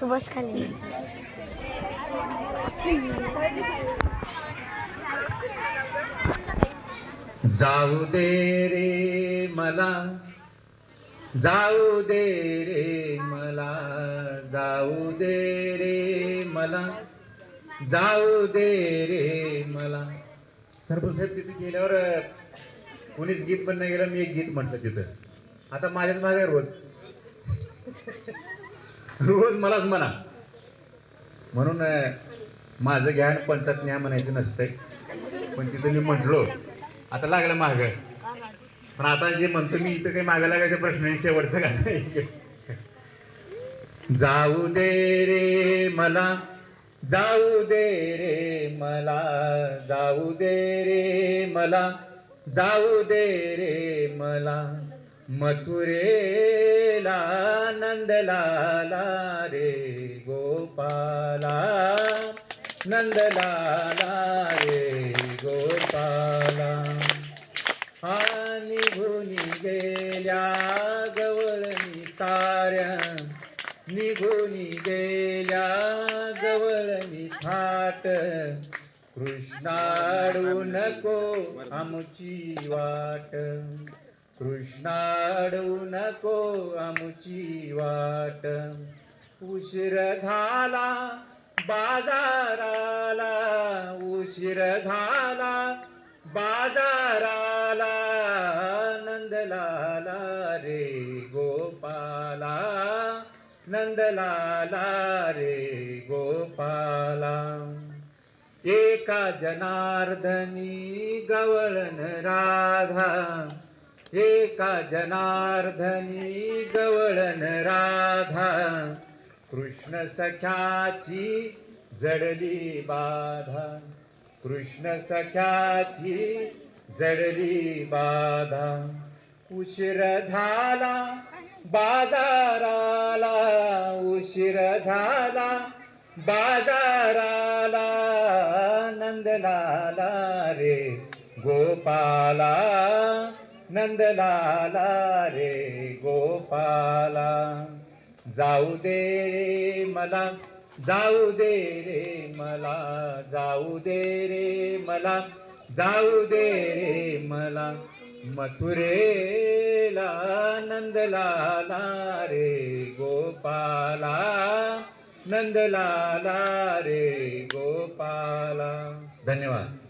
तू बस खाली जाऊ दे रे मला जाऊ दे रे मला जाऊ दे रे मला जाऊ दे रे मला. सरपंच साहेब तिथे गेल्यावर कोणीच गीत पण नाही गेलं मी एक गीत म्हटलं तिथं. आता माझ्याच मागे रोज. रोज मलाच म्हणा. म्हणून माझं ज्ञान पंचात ज्ञान म्हणायचं नसतंय. पण तिथं मी म्हटलो आता लागलं माग. पण आता जे म्हणतो मी इथं काही मागं लागायचा प्रश्न नाही शेवटचं काय जाऊ दे रे मला जाऊ दे रे मला जाऊ दे रे मला जाऊ दे रे मला मथुरेला नंदलाला रे गोपाला. नंदलाला रे गोपाला. हा भुनी गेल्या गवळणी साऱ्या. निघुनी गेल्या गवळणी थाट. कृष्णाडू नको आमची वाट. कृष्णाडू नको आमची वाट. उशीर झाला बाजाराला. उशीर झाला बाजाराला. नंदलाला रे गोपाला. नंदलाला रे गोपाला. एका जनार्दनी गवळण राधा. एका जनार्दनी गवळण राधा. कृष्ण सख्याची जडली बाधा. कृष्ण सख्याची जडली बाधा. उशीर झाला बाजाराला. उशीर झाला बाजाराला. नंदलाला रे गोपाला. नंदलाला रे गोपाला. जाऊ दे रे मला जाऊ दे रे मला जाऊ दे रे मला जाऊ दे रे मला. मथुरेला नंदलाला रे गोपाला नंदलाला रे गोपाला. धन्यवाद.